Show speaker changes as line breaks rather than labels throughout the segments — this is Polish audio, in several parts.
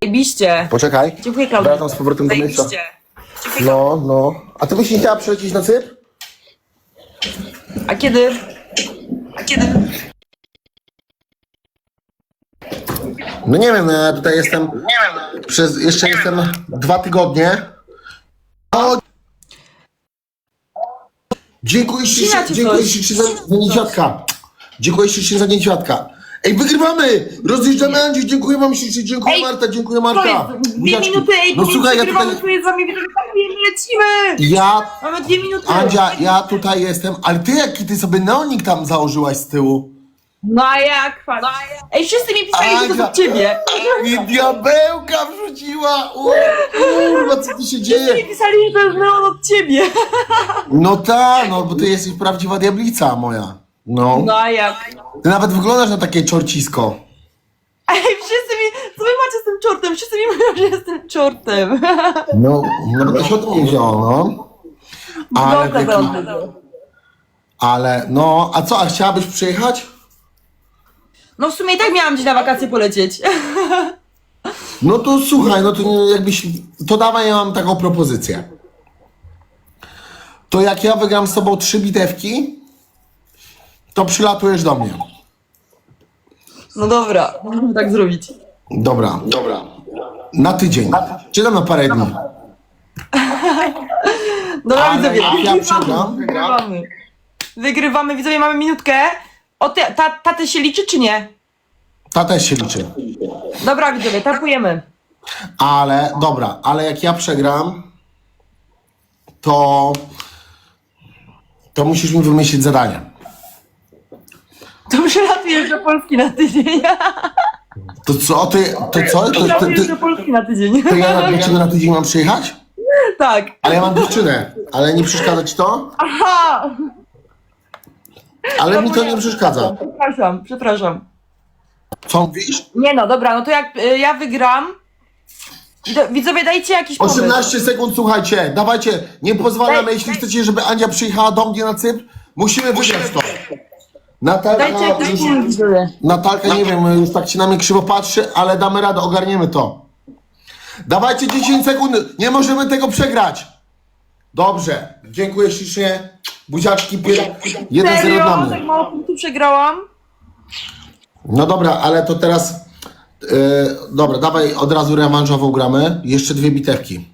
Zajebiście.
Poczekaj.
Dziękuję, Klaudia.
Wracam z powrotem do miejsca.
Zajebiście.
No, no. A ty byś nie chciała przylecieć na Cypr?
A kiedy? A kiedy?
No nie wiem, no ja tutaj jestem. Przez, jeszcze jestem dwa tygodnie. O! Dziękuję
Ścina
ci,
cię
dziękuję
coś.
ci za, za niedźwiadka. Dziękuję ci za niedźwiadka. Ej, wygrywamy! Rozjeżdżamy Andrzej, dziękuję wam ślicznie, dziękuję
Ej,
Marta, dziękuję
To
Marta.
jest dwie
Buziaczki.
minuty, ej,
No słuchaj, ja tutaj,
swoje z wami, nie lecimy!
ja,
Mamy dwie minuty.
Andzia, ja tutaj jestem, ale ty jaki ty sobie neonik tam założyłaś z tyłu?
No a jak? No? Ej, wszyscy mi pisali, że to
Aga.
od ciebie.
I diabełka wrzuciła! O, kurwa, co tu się
Wszyscy mi
dzieje?
pisali, że to jest neon od ciebie.
No tak, no bo ty jesteś prawdziwa diablica moja. No.
No a jak?
Ty nawet wyglądasz na takie czorcisko.
Ej, wszyscy mi, co wy macie z tym czortem? Wszyscy mi mówią, że jestem czortem.
No, no bo to się od mnie wzięło, no. Ale,
Dobra,
taki,
dobra.
ale, no, a co, a chciałabyś przyjechać?
No w sumie i tak miałam gdzieś na wakacje polecieć.
No to słuchaj, no to nie- jakbyś, to dawaj, ja mam taką propozycję. To jak ja wygram z tobą trzy bitewki, to przylatujesz do mnie.
No dobra, możemy tak zrobić.
Dobra. Dobra. Na tydzień. Czy tam na parę dni?
Dobra,
Ale
widzowie,
ja
wygrywamy,
przegram?
wygrywamy. Wygrywamy, widzowie, mamy minutkę. O, te, ta, tatę się liczy czy nie?
Ta też się liczy.
Dobra, widzowie, tapujemy.
Ale, dobra, ale jak ja przegram, to, to musisz mi wymyślić zadanie.
To przylatujesz do Polski na tydzień.
To co, ty, to co? To, to,
Przylatujesz do Polski na tydzień.
to ja na, ciebie na tydzień mam przyjechać?
Tak.
Ale ja mam dziewczynę. Ale nie przeszkadza ci to?
Aha!
Ale mi to nie przeszkadza.
Przepraszam, przepraszam.
Co mówisz?
Nie no, dobra, no to jak y, ja wygram, do, widzowie dajcie jakiś pomysł.
18 sekund, słuchajcie, dawajcie, nie pozwalamy, jeśli chcecie, żeby Andzia przyjechała do mnie na Cypr, musimy wygrać to. Natalka, już,
widzowie.
Natalka, nie wiem, już tak się na mnie krzywo patrzy, ale damy radę, ogarniemy to. Dawajcie 10 sekund, nie możemy tego przegrać. Dobrze, dziękuję ślicznie, buziaczki, pier... 1-0 dla
Serio? Tak mało punktów przegrałam?
No dobra, ale to teraz, yy, dobra, dawaj od razu rewanżową gramy, jeszcze dwie bitewki.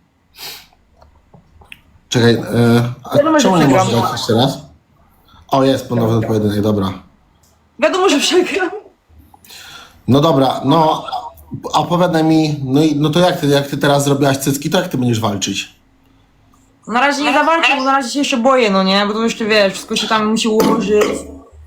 Czekaj, yy, a
Wiadomo, że
czemu nie jeszcze raz? O, jest ponowny pojedynek, dobra.
Wiadomo, że przegram.
No dobra, no opowiadaj mi, no, i, no to jak ty, jak ty teraz zrobiłaś cycki, to jak ty będziesz walczyć?
Na razie nie zawalczę, bo na razie się jeszcze boję, no nie? Bo to jeszcze wiesz, wszystko się tam musi ułożyć,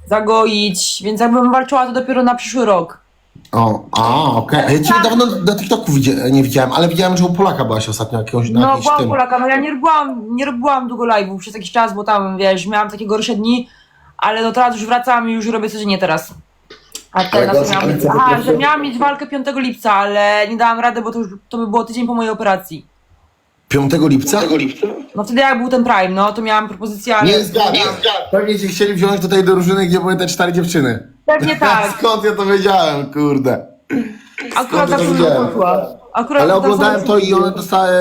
zagoić, więc jakbym walczyła to dopiero na przyszły rok.
O, a, okej. Ja cię dawno na TikToku widzia- nie widziałem, ale widziałem, że u Polaka byłaś ostatnio jakiegoś na
No,
jakimś
byłam
tym.
Polaka, no ja nie robiłam, nie robiłam długo live'ów przez jakiś czas, bo tam, wiesz, miałam takie gorsze dni, ale no teraz już wracam i już robię codziennie teraz. A teraz
gorsze
miałam,
dni, co
aha, że miałam mieć walkę 5 lipca, ale nie dałam rady, bo to już to by było tydzień po mojej operacji.
5 lipca?
No wtedy jak był ten Prime, no to miałam propozycję, ale...
Nie zgadzam. Pewnie cię chcieli wziąć do tej drużyny, gdzie były te cztery dziewczyny.
Pewnie tak.
Skąd ja to wiedziałem, kurde.
Akurat
to
tak poszła. Akurat
Ale
tak
oglądałem to i one dostały,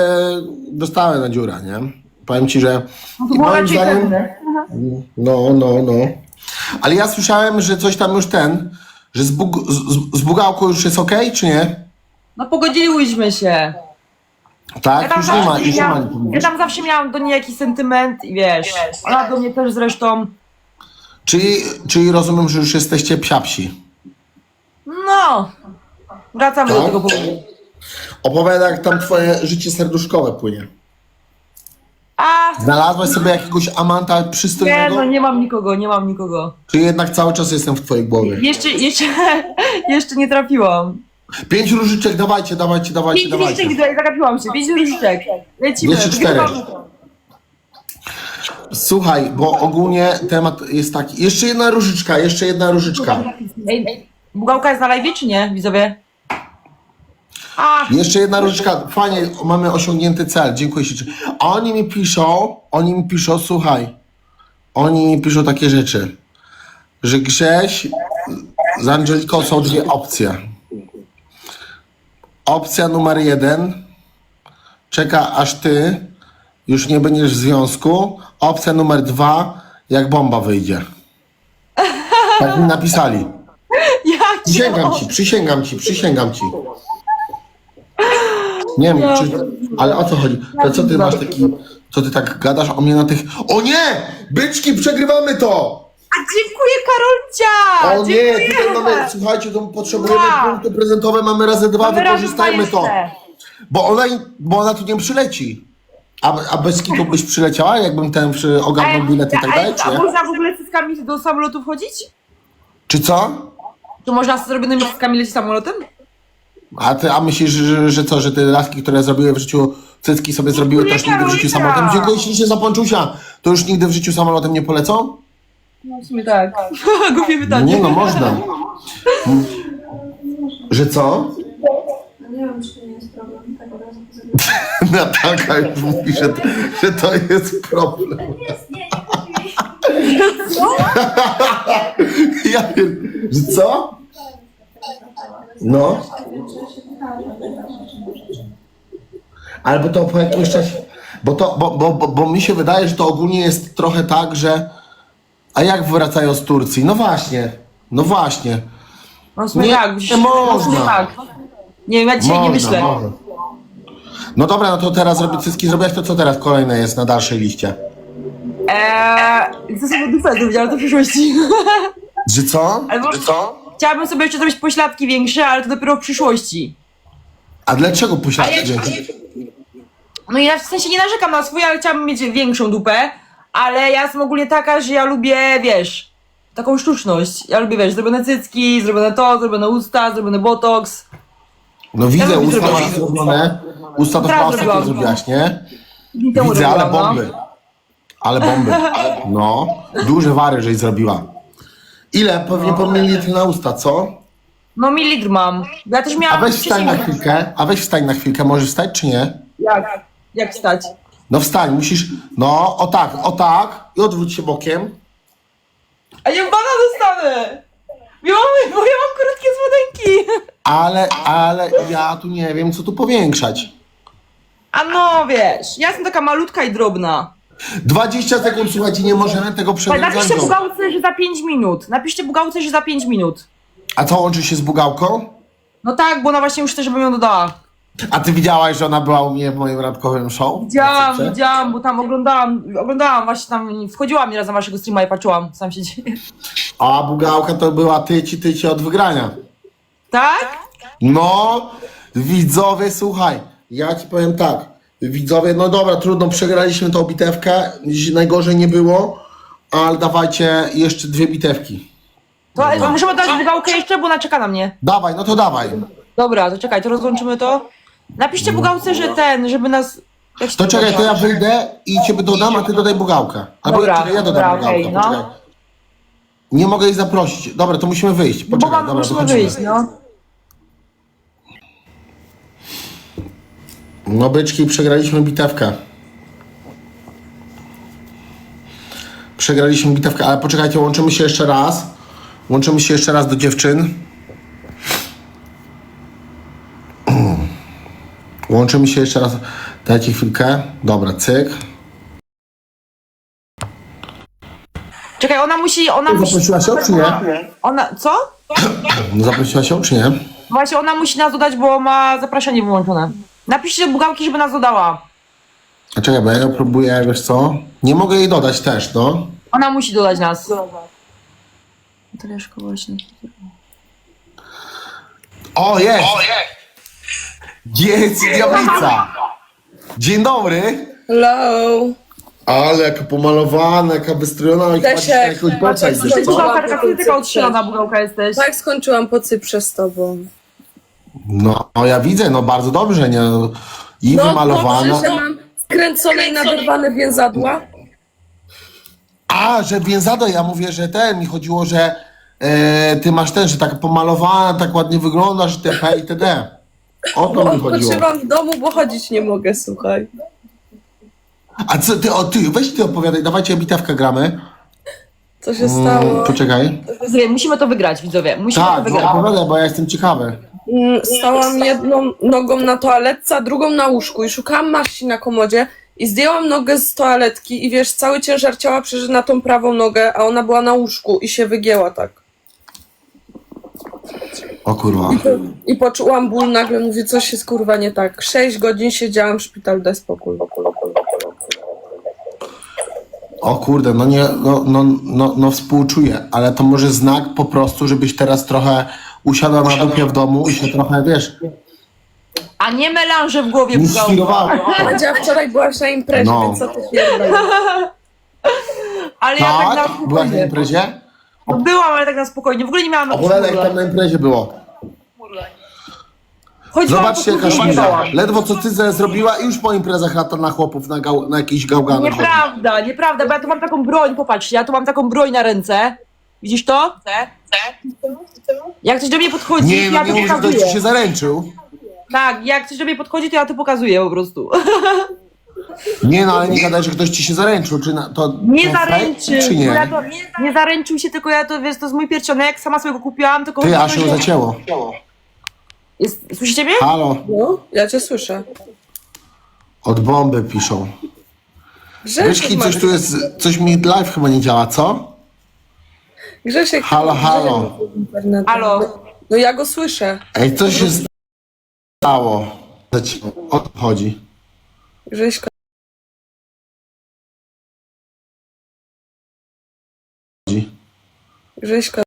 dostały na dziurę, nie? Powiem ci, że
To było
moim
raczej
zdaniem,
pewne.
no, no, no. Ale ja słyszałem, że coś tam już ten, że z, bug, z, z bugałką już jest okej, czy nie?
No pogodziłyśmy się.
Tak, już nie ma, już nie ma.
miałam, ja tam zawsze miałam do niej jakiś sentyment i wiesz, ona do mnie też zresztą.
Czyli, czyli rozumiem, że już jesteście psiapsi.
No, wracamy do
Tak?
tego powodu.
Opowiadaj, jak tam twoje życie serduszkowe płynie.
A,
Znalazłaś sobie jakiegoś amanta
nie
przystojnego?
no, nie mam nikogo, nie mam nikogo.
Czy jednak cały czas jestem w twojej głowie?
Jeszcze, jeszcze, jeszcze nie trafiłam.
Pięć różyczek, dawajcie, dawajcie, dawajcie,
Pięć
dawajcie.
różyczek, zagapiłam się, pięć różyczek. Lecimy.
Jeszcze cztery.
wygrywamy to.
Słuchaj, bo ogólnie temat jest taki. Jeszcze jedna różyczka, jeszcze jedna różyczka.
Ej, Bugałka jest na live czy nie, widzowie? A,
Jeszcze jedna różyczka. Fajnie, mamy osiągnięty cel. Dziękuję ci. A oni mi piszą, oni mi piszą, słuchaj, oni mi piszą takie rzeczy, że Grześ z Angeliką są dwie opcje. Opcja numer jeden. Czeka aż ty już nie będziesz w związku. Opcja numer dwa. Jak bomba wyjdzie. Tak mi napisali.
Jak
Przysięgam ci, przysięgam ci, przysięgam ci. Nie wiem, czy, ale o co chodzi? To co ty masz taki, co ty tak gadasz o mnie na tych... O nie! Byczki, przegrywamy to!
A dziękuję Karolcia!
O nie, tutaj mamy, słuchajcie, to potrzebujemy
Dwa.
punkty prezentowe, mamy razy dwa,
Mamy razem
wykorzystajmy
dwa
to.
jeszcze.
Bo ona, bo ona tu nie przyleci. A, a bez kitu byś przyleciała, jakbym ten przy ogarnął bilety i tak
a-
dalej,
a
czy nie?
można w ogóle cyckami do samolotu wchodzić?
Czy co?
Czy można z zrobionymi cyckami lecieć samolotem?
A ty, a myślisz, że, że co, że te laski, które zrobiły w życiu cycki sobie zrobiły, to już nigdy w życiu samolotem? Dziękuję ślicznie za ponczusia. To już nigdy w życiu samolotem nie polecą?
No w sumie tak. Głupie pytanie.
Nie no, można. Że co?
No nie wiem, czy to nie jest problem. Tak od razu
Natalka już mówi, że, że to jest problem.
Jest, nie, nie.
Ja wiem, że co? No. Albo to po jakimś czasie. Bo, to, bo, bo, bo, bo mi się wydaje, że to ogólnie jest trochę tak, że. A jak wracają z Turcji? No właśnie. No właśnie.
No sumie
Nie,
tak.
nie można.
Tak. Nie wiem, ja dzisiaj nie myślę.
można. No dobra, no to teraz robię cycki, zrobiłaś to co teraz kolejne jest na dalszej liście?
Eee, chcę sobie dupę zrobić, ale to w przyszłości.
Że co?
Ale może, Chciałabym sobie jeszcze zrobić pośladki większe, ale to dopiero w przyszłości.
A dlaczego pośladki
A ja-
większe?
No i ja w sensie nie narzekam na swoje, ale chciałabym mieć większą dupę. Ale ja jestem ogólnie taka, że ja lubię, wiesz, taką sztuczność. Ja lubię, wiesz, zrobione cycki, zrobione to, zrobione usta, zrobiony botox.
No widzę, usta
zrobić.
masz zrobione. Usta to
Teraz
chyba ostatnio
zrobiłam.
zrobiłaś, nie?
Temu
Widzę, ale
no.
bomby. Ale bomby. No, duże wary, żeś zrobiła. Ile? Pewnie po mililitr na usta, co?
No mililitr mam. Ja też
A
miałam...
weź wstań na
wcześniej-
chwilkę, a weź wstań na chwilkę, możesz wstać czy nie?
Jak? Jak wstać?
No wstań, musisz, no, o tak, o tak i odwróć się bokiem.
A ja bana dostanę! Ja mam, bo ja mam krótkie spodenki.
Ale, ale ja tu nie wiem, co tu powiększać.
A no wiesz, ja jestem taka malutka i drobna.
20 sekund, słuchajcie, nie możemy tego przewiązać.
Napiszcie bugałce, że za 5 minut. Napiszcie bugałce, że za 5 minut.
A co łączy się z bugałką?
No tak, bo ona właśnie już chce, żebym ją dodała.
A ty widziałaś, że ona była u mnie w moim randkowym show?
Widziałam, widziałam, bo tam oglądałam, oglądałam właśnie tam, wchodziłam nieraz na waszego streama i patrzyłam, co tam się dzieje.
A bugałka to była tyci, tyci od wygrania.
Tak?
No, widzowie, słuchaj, ja ci powiem tak. Widzowie, no dobra, trudno, przegraliśmy tą bitewkę, najgorzej nie było, ale dawajcie jeszcze dwie bitewki.
To ale musimy dać bugałkę jeszcze, bo ona czeka na mnie.
Dawaj, no to dawaj.
Dobra, to czekaj, to rozłączymy to. Napiszcie bugałce, że ten, żeby nas... jak się
To czekaj, to ja wyjdę i ciebie dodam, a ty dodaj bugałkę. Albo
Dobra,
czekaj, ja dodam
dobra,
bugałkę,
okej, no.
poczekaj. Nie mogę jej zaprosić. Dobra, to musimy wyjść.
Bo
Poczekaj,
mam,
dobra,
musimy wyjść, no.
No byczki, przegraliśmy bitewkę. Przegraliśmy bitewkę, ale poczekajcie, łączymy się jeszcze raz. Łączymy się jeszcze raz do dziewczyn. Łączymy się jeszcze raz. Dajcie chwilkę. Dobra, cyk.
Czekaj, ona musi, ona musi...
Zaprosiła się, czy nie?
Ona, co?
Zaprosiła się, czy nie?
Właśnie ona musi nas dodać, bo ma zapraszanie wyłączone. Napiszcie do bugałki, żeby nas dodała.
A czekaj, bo ja ją próbuję, wiesz co? Nie mogę jej dodać też, no.
Ona musi dodać nas. Teleszko właśnie.
O, jest! Jest diablica! Dzień dobry!
Hello!
Ale jaka pomalowana, jaka wystrojona, jak
Desiek,
patrzysz na jakąś
Ty
co?
bugałka, taka ty taka odstrzelona bugałka jesteś.
Tak skończyłam po Cyprze z tobą.
No, no ja widzę, no bardzo dobrze, nie? I
No
wymalowana.
dobrze, że mam skręcone i naderwane więzadła.
A, że więzado, ja mówię, że ten, mi chodziło, że e, ty masz ten, że tak pomalowana, tak ładnie wyglądasz, itp. itd. O to mi chodziło.
W domu, bo chodzić nie mogę, słuchaj.
A co ty, o ty, weź ty opowiadaj, dawajcie bitewkę gramy.
Co się
Mm,
stało?
poczekaj.
Widzowie, musimy to wygrać, widzowie. Musimy to
Tak, no,
wygrać.
opowiadaj, bo ja jestem ciekawy.
Mm, stałam jedną nogą na toaletce, a drugą na łóżku i szukałam maści na komodzie i zdjęłam nogę z toaletki i wiesz, cały ciężar ciała przeszedł na tą prawą nogę, a ona była na łóżku i się wygięła tak.
O kurwa.
I poczułam ból, nagle mówię, coś jest kurwa nie tak. Sześć godzin siedziałam w szpitalu, daj spokój.
O kurde, no nie, no, no, no, no współczuję, ale to może znak po prostu, żebyś teraz trochę usiadła na dupie w domu i się trochę, wiesz,
A nie melanże w głowie
nie
bugał.
świrowała.
Madzia, wczoraj byłaś na imprezie,
No.
więc co ty pierdolisz?
Ale ja tak na
Tak? Byłaś na
spokojnie.
imprezie?
No byłam, ale tak na spokojnie. W ogóle nie miałam na
jak tam na imprezie było.
Chodziłam
Zobaczcie,
po
jaka
kuchni,
szmira.
biegałam.
Ledwo co ty ze- zrobiła i już po imprezach lata na chłopów, na, gał, na jakieś gałgany. chodzi.
Nieprawda, nieprawda, bo ja tu mam taką broń, popatrzcie, ja tu mam taką broń na ręce. Widzisz to? Jak ktoś do mnie podchodzi,
Nie,
to
no
ja
nie
to
mów, że ktoś ci
pokazuję.
się zaręczył.
Tak, jak ktoś do mnie podchodzi, to ja to pokazuję po prostu.
Nie, no ale nie gadaj, że ktoś ci się zaręczył, czy na, to
Nie
to
zaręczył,
czy
bo ja
nie?
to, nie zaręczył się, tylko ja to, wiesz, to jest mój pierścionek, sama sobie go kupiłam, tylko...
Ty, aż
że-
zacięło.
Jest, słyszycie mnie?
Halo,
No, ja cię słyszę.
od bomby piszą.
Ma-
coś tu jest, coś mi live chyba nie działa, co?
Grzesiek,
Halo, halo.
Grzesiek.
Halo.
No ja go słyszę.
Ej, coś się stało. O co chodzi?
Grześka.
Chodzi.
Grześka.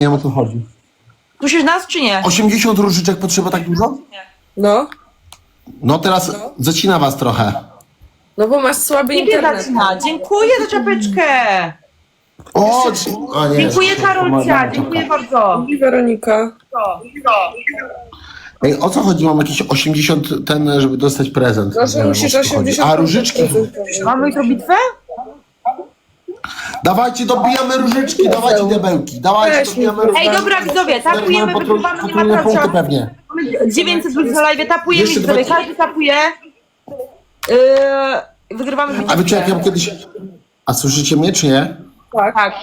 Nie wiem o co chodzi.
Słyszysz nas, czy nie?
80 różyczek potrzeba tak dużo?
No,
No teraz zacina was trochę.
No bo masz słaby
Nie
internet.
zaczyna. Dziękuję za czapeczkę.
O, a nie.
Dziękuję Karolcia, dziękuję bardzo.
I Weronika.
Ej, o co chodzi? Mam jakieś 80 ten, żeby dostać prezent.
Proszę,
Nie wiem,
musisz
o co chodzi.
80
A różyczki?
Mamy jutro bitwę?
Dawajcie, dobijamy różyczki, dawajcie diabełki. Dawajcie,
Weź mi,
dobijamy
kurwa.
Ej, dobra widzowie, tapujemy,
Mamy
wygrywamy, nie ma
potrójne punkty
tracia.
pewnie.
Mamy 900 ludzi na live, tapujemy
Jeszcze
widzowie,
dwa-
każdy tapuje. Yy, wygrywamy bitwę.
A wiecie, jak ja kiedyś... A słyszycie mnie, czy nie?
Tak.
Tak.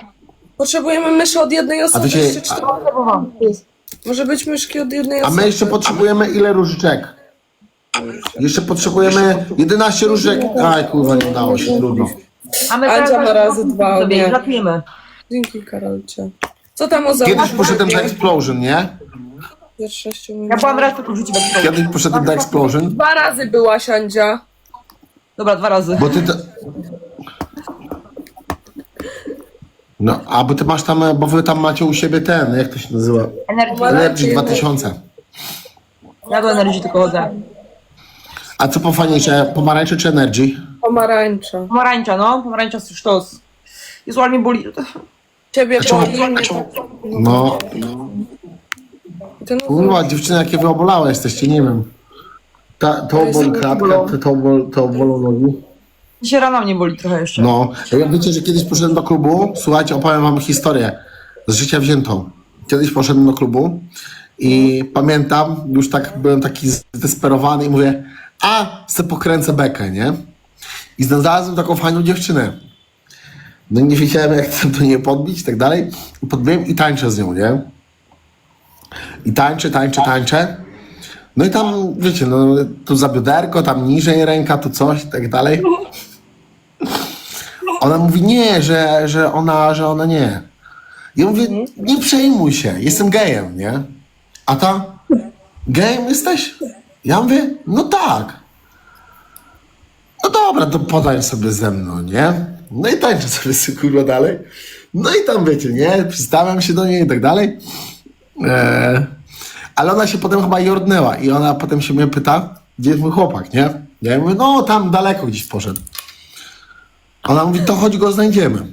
Potrzebujemy myszy od jednej osoby.
wiecie,
jeszcze cztery.
a-
Może być myszki od jednej
A
osoby.
my jeszcze potrzebujemy ile różyczek? Jeszcze potrzebujemy 11 różyczek. Aj, kurwa, nie udało się, trudno.
A my
tak
ma razy dwa,
Sobie,
nie. Dzięki, Karolcie. Co tam o
Kiedyś poszedłem na Explosion, nie?
Ja byłam raz tylko rzucić bez
Kiedyś poszedłem na Explosion,
Dwa razy byłaś, Andzia.
Dobra, dwa razy.
bo ty... Te... No, a bo ty masz tam, bo wy tam macie u siebie ten, jak to się nazywa?
Energii.
Energy 2000.
Ja do energii tylko chodzę.
A co pofajniejsze, pomarańcze czy Energy?
Pomarańcza.
Pomarańcza, no. Pomarańcza sztos. Jezu, ale mnie boli.
Ciebie
czemu-
boli. mnie tak-
No,
Ten
kurwa, dziewczyny, jakie wy obolałe jesteście, nie wiem. Ta, to boli klatka, to, to, bol, to bolą nogi.
Dzisiaj rana mnie boli trochę jeszcze.
No, ja wiecie, że kiedyś poszedzdem do klubu, słuchajcie, opowiem wam historię z życia wziętą. Kiedyś poszedłem do klubu i pamiętam, już tak byłem taki zdesperowany i mówię, a, se pokręcę bekę, nie? I znalazłem taką fajną dziewczynę. No i nie wiedziałem, jak do niej podbić i tak dalej. Podbiłem i tańczę z nią, nie? I tańczę, tańczę, tańczę. No i tam, wiecie, no, tu za bioderko, tam niżej ręka, tu coś i tak dalej. Ona mówi nie, że, że ona, że ona nie. Ja mówię, nie przejmuj się, jestem gejem, nie? A ta, gejem jesteś? Ja mówię, no tak. No dobra, to podań sobie ze mną, nie? No i tańczę sobie z kurwa dalej. No i tam wiecie, nie? Przystawiam się do niej i tak dalej. Eee, ale ona się potem chyba jordnęła i ona potem się mnie pyta, gdzie jest mój chłopak, nie? Ja mówię, no tam daleko gdzieś poszedł. Ona mówi, to chodź go znajdziemy.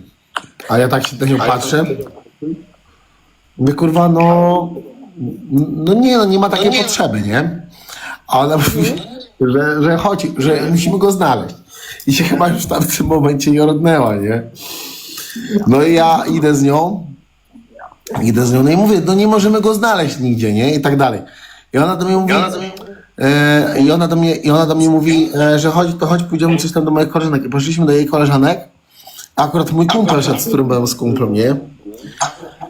A ja tak się na nią patrzę. Mówię, kurwa, no, no nie, no nie ma takiej potrzeby, nie? A ona mówi, że, że chodź, że musimy go znaleźć. I się chyba już tam w tym momencie jordnęła, nie? No i ja idę z nią, idę z nią, no i mówię, no nie możemy go znaleźć nigdzie, nie? I tak dalej. I ona do mnie mówi, e, i ona do mnie, i ona do mnie mówi, e, że chodź, to chodź, pójdziemy coś tam do moich koleżanek. I poszliśmy do jej koleżanek, akurat mój kumpel szedł, z którym byłem z kumplem, nie?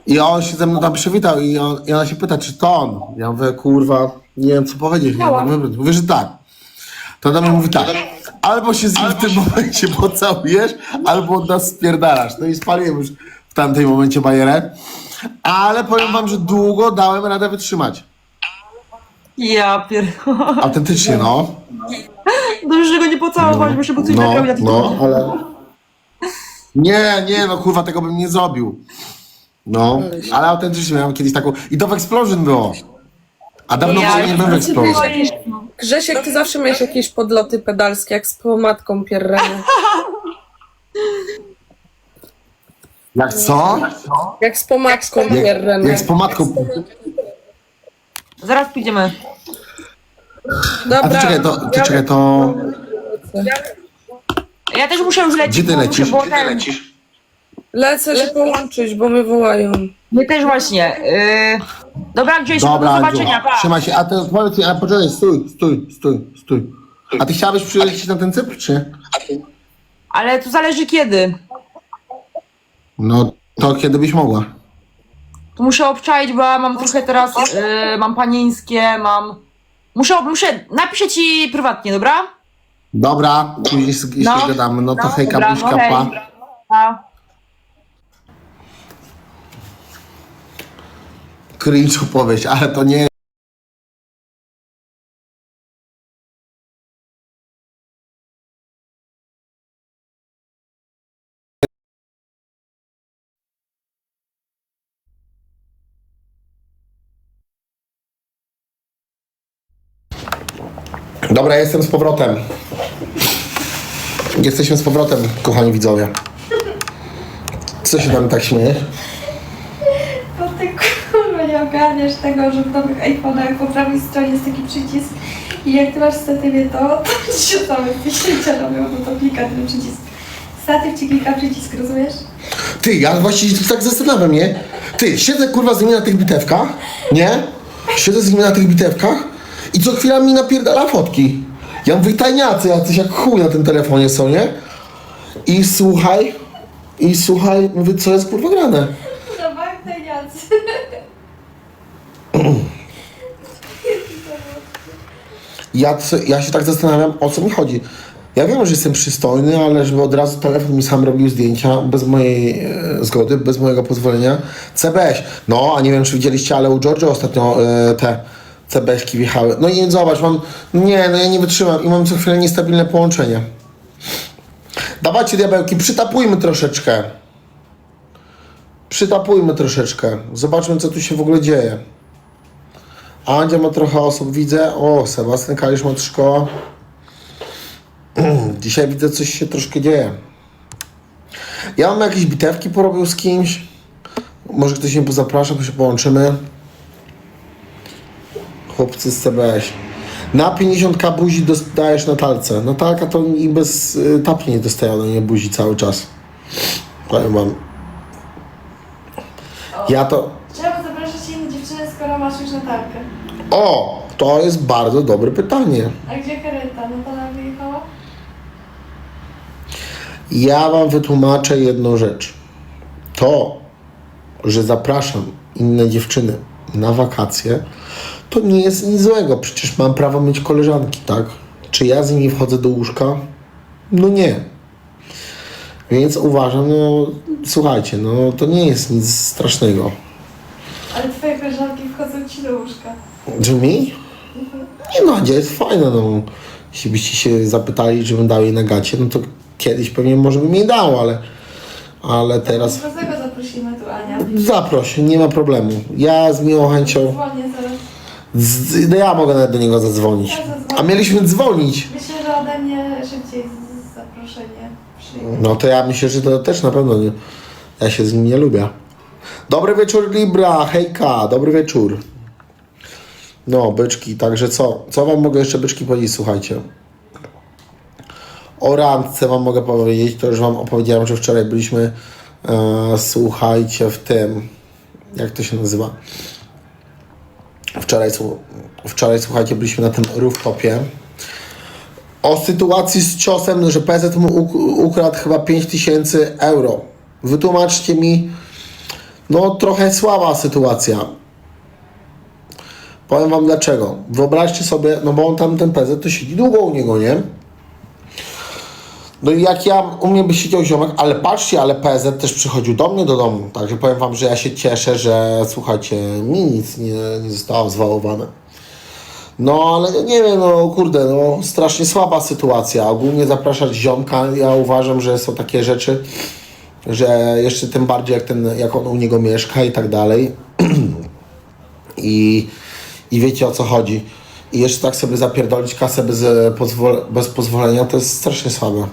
I on się ze mną tam przywitał i, on, i ona się pyta, czy to on. Ja mówię, kurwa, nie wiem co powiedzieć. Nie wiem, mówię, że tak. To do mnie mówi tak, albo się z nim w tym momencie pocałujesz, albo od nas spierdalasz. No i spaliłem już w tamtym momencie bajerę. Ale powiem wam, że długo dałem radę wytrzymać.
Ja pier...
Autentycznie, no.
Dobrze, że go nie pocałować, bo się po coś
No,
nagrał na
no, ale... Nie, nie, no kurwa, tego bym nie zrobił. No, ale autentycznie miałem kiedyś taką... I to w Explosion było. A dawno
Ja-
ja, nie byłem w Explosion.
Grzesiek, ty zawsze miałeś jakieś podloty pedalskie, jak z pomadką pierrenia.
Jak co?
Jak z pomadką
Jak, jak z pomadką.
Zaraz pójdziemy.
Dobra,
A ty czekaj, to, ty
ja
czekaj, to...
Ja też muszę już lecieć.
Gdzie ty
bo
lecisz?
Bo ten...
lecę się połączyć, bo mnie wołają.
My też właśnie. Yy... Dobra, do
Dobra, Andziu,
zobaczenia. Pa.
trzymaj się. A ty powiedz mi, a poczekaj, stój, stój, stój, stój. A ty chciałabyś przylecieć na ten Cypr, czy nie?
Ale to zależy kiedy.
No, to kiedy byś mogła?
To muszę obczaić, bo ja mam trochę teraz, yy, mam panieńskie, mam... Muszę, muszę, napiszę ci prywatnie, dobra?
Dobra, później jeszcze
No.
gadamy. No to
No,
hejka,
dobra,
buźka,
no hej.
pa.
Pa.
Cringe opowieść, ale to nie Dobra, jestem z powrotem. Jesteśmy z powrotem, kochani widzowie. Co się tam tak śmiejesz?
Bo ty kurwa nie ogarniasz tego, że w nowych iPhone'ach po prawej stronie jest taki przycisk i jak ty masz statywie to, to ci się całe zdjęcia robią, bo to klika ten przycisk. Statyw ci klika przycisk, rozumiesz?
Ty, ja właśnie się tak zastanawiam, nie? Ty, siedzę kurwa z nimi na tych bitewkach, nie? Siedzę z nimi na tych bitewkach i co chwila mi napierdala fotki. Ja mówię, tajniacy jacyś jak chuj na tym telefonie są, nie? I słuchaj, i słuchaj, mówię, co jest kurwa grane?
Bank tajniacy.
Ja, ja się tak zastanawiam, o co mi chodzi. Ja wiem, że jestem przystojny, ale żeby od razu telefon mi sam robił zdjęcia bez mojej e, zgody, bez mojego pozwolenia. CBS. No, a nie wiem, czy widzieliście, ale u Giorgio ostatnio e, te CBS-ki wjechały. No i zobacz, mam... Nie, no ja nie wytrzymam i mam co chwilę niestabilne połączenie. Dawajcie diabełki, przytapujmy troszeczkę. Przytapujmy troszeczkę. Zobaczmy, co tu się w ogóle dzieje. Andzia ma trochę osób, widzę. O, Sebastian Kalisz ma trzy. Dzisiaj widzę, coś się troszkę dzieje. Ja mam jakieś bitewki porobił z kimś. Może ktoś mnie pozaprasza, się połączymy. Chłopcy z CBS. Na 50k buzi dostajesz na talce. Natalka to i bez y, tapki nie dostaje na nie buzi cały czas. Powiem wam. Ja to...
Czemu zapraszać inne dziewczyny, skoro masz już Natalkę?
O! To jest bardzo dobre pytanie.
A gdzie Kareta? Natala wyjechała?
Ja wam wytłumaczę jedną rzecz. To, że zapraszam inne dziewczyny na wakacje, to nie jest nic złego. Przecież mam prawo mieć koleżanki, tak? Czy ja z nimi wchodzę do łóżka? No nie. Więc uważam, no słuchajcie, no to nie jest nic strasznego.
Ale twoje koleżanki wchodzą ci do łóżka.
Mi? Nie no, Adzia jest fajna, no. Jeśli byście się zapytali, czy bym dał jej na gacie, no to kiedyś pewnie może bym jej dał, ale, ale teraz
Dlatego zaprosimy tu Ania.
zaproś, nie ma problemu. Ja z miłą chęcią,
Dzwonię zaraz.
Z, no ja mogę nawet do niego zadzwonić. A mieliśmy dzwonić.
Myślę, że ode mnie szybciej z- z zaproszenie przyjdzie.
No to ja myślę, że to też na pewno nie. Ja się z nim nie lubię. Dobry wieczór Libra, hejka, dobry wieczór. No, byczki, także co? Co wam mogę jeszcze byczki powiedzieć, słuchajcie. O randce wam mogę powiedzieć, to już wam opowiedziałem, że wczoraj byliśmy, e, słuchajcie, w tym, jak to się nazywa? Wczoraj, wczoraj, słuchajcie, byliśmy na tym rooftopie o sytuacji z ciosem, że PZ mu uk- ukradł chyba 5000 euro. Wytłumaczcie mi, no trochę słaba sytuacja. Powiem wam dlaczego. Wyobraźcie sobie, no bo on tam ten PZ to siedzi długo u niego, nie? No i jak ja, u mnie by siedział ziomek, ale patrzcie, ale PZ też przychodził do mnie do domu. Także powiem wam, że ja się cieszę, że słuchajcie, mi nic nie, nie zostało zwałowane. No ale nie wiem, no kurde, no strasznie słaba sytuacja. Ogólnie zapraszać ziomka, ja uważam, że są takie rzeczy, że jeszcze tym bardziej jak, ten, jak on u niego mieszka i tak dalej. I, I wiecie o co chodzi. I jeszcze tak sobie zapierdolić kasę bez, e, pozwol- bez pozwolenia, to jest strasznie słabe.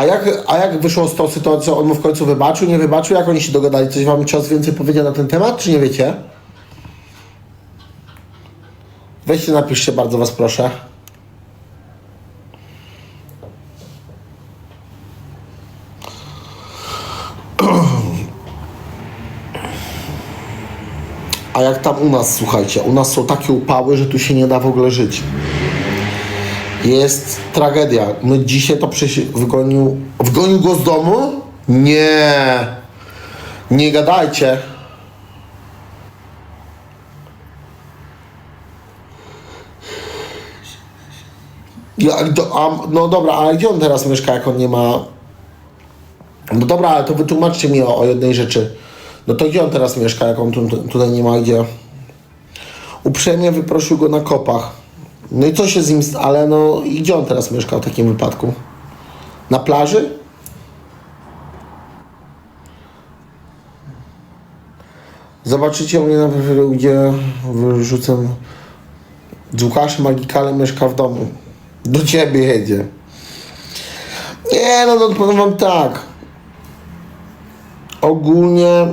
A jak, a jak wyszło z tą sytuacją, on mu w końcu wybaczył, nie wybaczył? Jak oni się dogadali? Coś wam cios więcej powiedział na ten temat, czy nie wiecie? Weźcie, napiszcie, bardzo was proszę. A jak tam u nas, słuchajcie, u nas są takie upały, że tu się nie da w ogóle żyć. Jest tragedia. My dzisiaj to przecież wygonił. Wgonił go z domu? Nie. Nie gadajcie. Ja, do, a, no dobra, ale gdzie on teraz mieszka, jak on nie ma. No dobra, ale to wytłumaczcie mi o, o jednej rzeczy. No to gdzie on teraz mieszka, jak on tu, tutaj nie ma gdzie? Uprzejmie wyprosił go na kopach. No i co się z nim, ale no i gdzie on teraz mieszka w takim wypadku? Na plaży? Zobaczycie mnie na profilu, gdzie wyrzucę z Łukaszem mieszka w domu. Do ciebie jedzie. Nie, no, no powiem wam tak. Ogólnie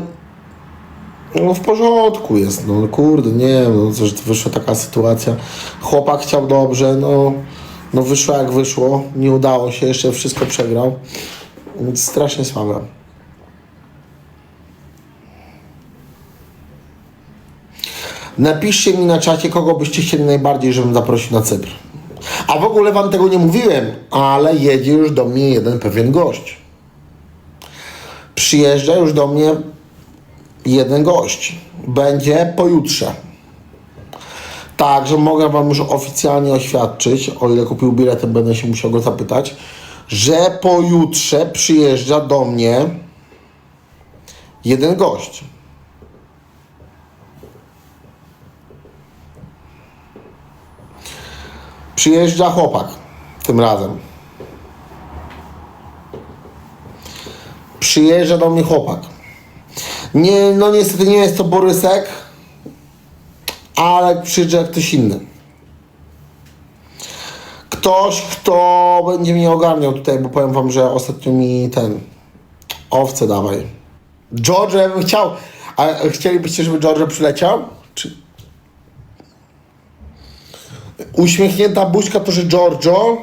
no w porządku jest, no kurde, nie wiem, no, że wyszła taka sytuacja. Chłopak chciał dobrze, no, no wyszło jak wyszło, nie udało się, jeszcze wszystko przegrał. Więc strasznie słabe. Napiszcie mi na czacie, kogo byście chcieli najbardziej, żebym zaprosił na Cypr. A w ogóle wam tego nie mówiłem, ale jedzie już do mnie jeden pewien gość. Przyjeżdża już do mnie jeden gość. Będzie pojutrze. Także mogę Wam już oficjalnie oświadczyć, o ile kupił bilet, będę się musiał go zapytać, że pojutrze przyjeżdża do mnie jeden gość. Przyjeżdża chłopak tym razem. Przyjeżdża do mnie chłopak. Nie, no niestety nie jest to Borysek, ale przyjeżdża ktoś inny. Ktoś, kto będzie mnie ogarniał tutaj, bo powiem wam, że ostatnio mi ten owce dawaj. George, ja bym chciał. A chcielibyście, żeby George przyleciał? Czy... Uśmiechnięta buźka to, że Giorgio.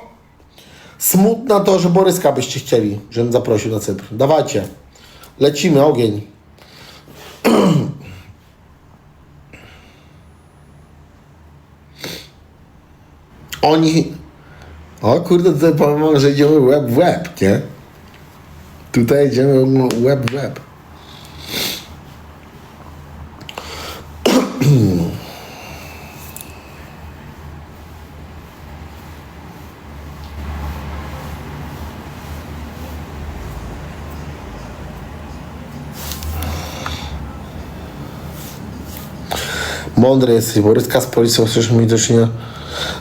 Smutna to, że Boryska byście chcieli, żebym zaprosił na Cypr. Dawajcie. Lecimy, ogień. Oni. O kurde, tutaj powiem że idziemy łeb w nie? Tutaj idziemy łeb w. Mądry jesteś, Boryska z policją chcesz mieć do czynienia.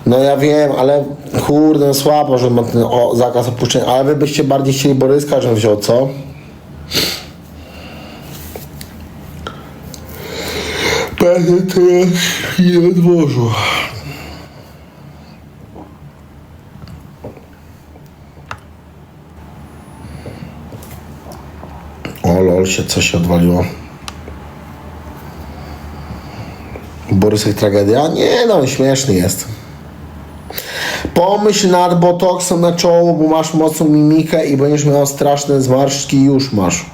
No ja wiem, ale kurde, no słabo, że ma ten o, zakaz opuszczenia. Ale wy byście bardziej chcieli Boryska, żebym wziął, co? Będę teraz chwilę na dworzu. O lol, się coś odwaliło. Borysek tragedia? Nie no, śmieszny jest. Pomyśl nad botoksem na czoło, bo masz mocną mimikę i będziesz miał straszne zmarszczki już masz.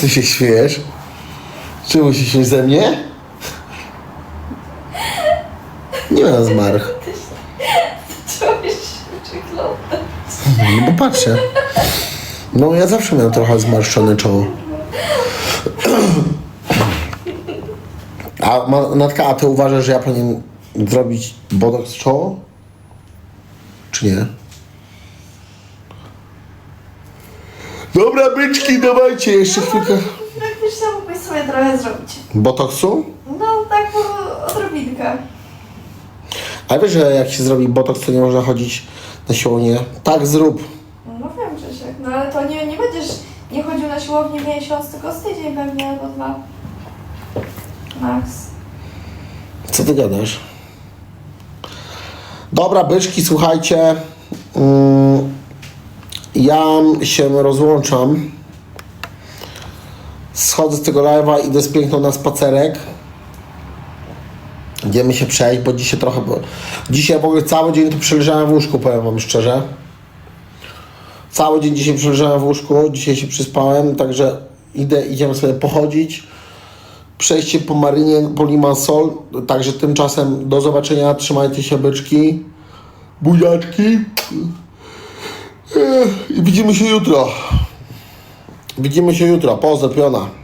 ty się śmiejesz? Czemu się ze mnie? Nie miałem zmarch. No bo patrzę. No ja zawsze miałem trochę zmarszczone czoło. A Natka, a ty uważasz, że ja powinienem zrobić botox czoło? Czy nie? Dobra, byczki, dawajcie jeszcze chwilkę.
Praktycznie mógłbyś sobie trochę zrobić.
Botoksu?
No tak po odrobinkę.
A wiesz, że jak się zrobi botoks, to nie można chodzić na siłownię? Tak, zrób.
No wiem, Grzesiek, no ale to nie, nie będziesz nie chodził na siłownię miesiąc, tylko z tydzień pewnie albo dwa. Max.
Co ty gadasz? Dobra, byczki, słuchajcie. Mm, ja się rozłączam. Schodzę z tego live'a, idę z piękną na spacerek. Idziemy się przejść, bo dzisiaj trochę. Bo... Dzisiaj w ogóle cały dzień tu przeleżałem w łóżku, powiem wam szczerze. Cały dzień dzisiaj przeleżałem w łóżku, dzisiaj się przyspałem, także idę, idziemy sobie pochodzić przejście po Marynie, po Limassol. Także tymczasem do zobaczenia. Trzymajcie się byczki. Buziaczki. I widzimy się jutro. Widzimy się jutro. Pozdro, piona.